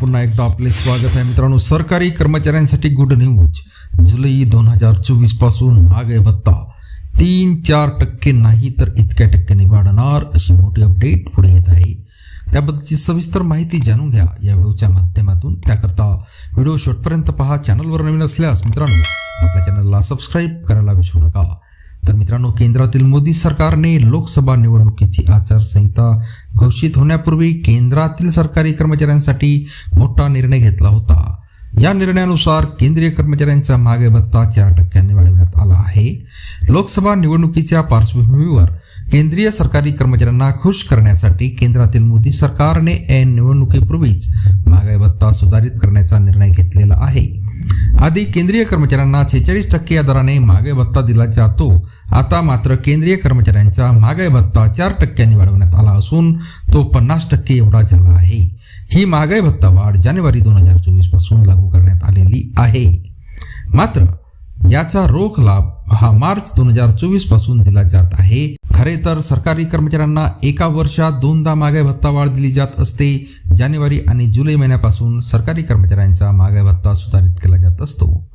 पुन्हा एकदा आपले स्वागत आहे मित्रांनो. सरकारी कर्मचाऱ्यांसाठी गुड न्यूज जुलै दोन हजार चोवीसपासून आगे भत्ता. तीन चार टक्के नाही तर इतक्या टक्क्याने वाढणार अशी मोठी अपडेट पुढे येत आहे. त्याबद्दलची सविस्तर माहिती जाणून घ्या या व्हिडिओच्या माध्यमातून. त्याकरता व्हिडिओ शेवटपर्यंत पहा. चॅनलवर नवीन असल्यास मित्रांनो आपल्या चॅनलला सबस्क्राईब करायला विसरू नका. तर मित्रांनो केंद्रातील मोदी सरकारने लोकसभा निवडणुकीची आचारसंहिता घोषित होण्यापूर्वी केंद्रातील सरकारी कर्मचाऱ्यांसाठी मोठा निर्णय घेतला होता. या निर्णयानुसार केंद्रीय कर्मचाऱ्यांचा मागे भत्ता चार टक्क्यांनी वाढवण्यात आला आहे. लोकसभा निवडणुकीच्या पार्श्वभूमीवर केंद्रीय सरकारी कर्मचाऱ्यांना खुश करण्यासाठी केंद्रातील मोदी सरकारने ऐन निवडणुकीपूर्वीच महागाई भत्ता सुधारित करण्याचा निर्णय घेतलेला आहे. आधी केंद्रीय कर्मचाऱ्यांना छेचाळीस टक्के या दराने महागाई भत्ता दिला जातो. आता मात्र केंद्रीय कर्मचाऱ्यांचा महागाई भत्ता चार टक्क्यांनी वाढवण्यात आला असून तो पन्नास टक्के एवढा झाला आहे. ही महागाई भत्ता वाढ जानेवारी दोन हजार चोवीसपासून लागू करण्यात आलेली आहे. मात्र याचा रोख लाभ हा मार्च दोन हजार चोवीसपासून दिला जात आहे. खरे तर सरकारी कर्मचाऱ्यांना एका वर्षात दोनदा मागाई भत्ता वाढ दिली जात असते. जानेवारी आणि जुलै महिन्यापासून सरकारी कर्मचाऱ्यांचा महागाई भत्ता सुधारित केला जात असतो.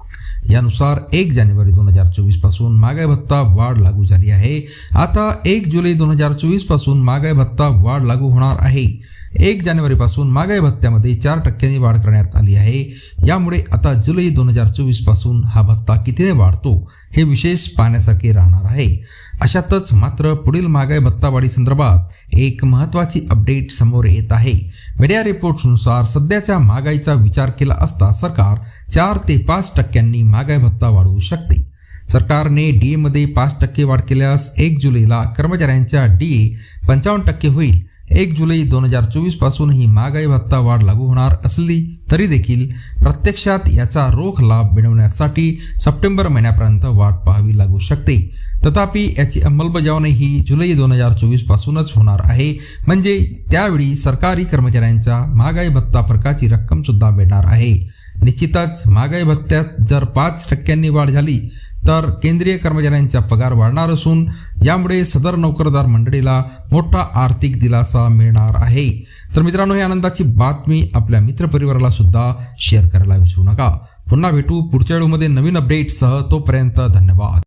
यानुसार एक जानेवारी दोन हजार चोवीसपासून महागाई भत्ता वाढ लागू झाली आहे. आता एक जुलै दोन हजार चोवीसपासून महागाई भत्ता वाढ लागू होणार आहे. एक जानेवारीपासून महागाई भत्त्यामध्ये चार टक्क्यांनी वाढ करण्यात आली आहे. यामुळे आता जुलै दोन हजार चोवीसपासून हा भत्ता कितीने वाढतो हे विशेष पाहण्यासारखे राहणार आहे. अशातच मात्र पुढील महागाई भत्तावाढी संदर्भात एक महत्त्वाची अपडेट समोर येत आहे. मीडिया रिपोर्ट्सनुसार सध्याच्या महागाईचा विचार केला असता सरकार चार ते पाच टक्क्यांनी महागाई भत्ता वाढवू शकते. सरकारने डी मध्ये पाच टक्के वाढ केल्यास एक जुलैला कर्मचाऱ्यांच्या डी ए पंचावन्न टक्के होईल. एक जुलै दोन हजार चोवीसपासून ही महागाई भत्ता वाढ लागू होणार असली तरी देखील प्रत्यक्षात याचा रोख लाभ मिळवण्यासाठी सप्टेंबर महिन्यापर्यंत वाट पाहावी लागू शकते. तथापि याची अंमलबजावणी ही जुलै दोन हजार चोवीस पासूनच होणार आहे. म्हणजे त्यावेळी सरकारी कर्मचाऱ्यांचा महागाई भत्ता फरकाची रक्कम सुद्धा मिळणार आहे. निश्चितच महागाई भत्त्यात जर पाच टक्क्यांनी वाढ झाली तर केंद्रीय कर्मचाऱ्यांचा पगार वाढणार असून यामुळे सदर नोकरदार मंडळीला मोठा आर्थिक दिलासा मिळणार आहे. तर मित्रांनो ही आनंदाची बातमी आपल्या मित्रपरिवाराला सुद्धा शेअर करायला विसरू नका. पुन्हा भेटू पुढच्या व्हिडिओमध्ये नवीन अपडेटसह तोपर्यंत धन्यवाद.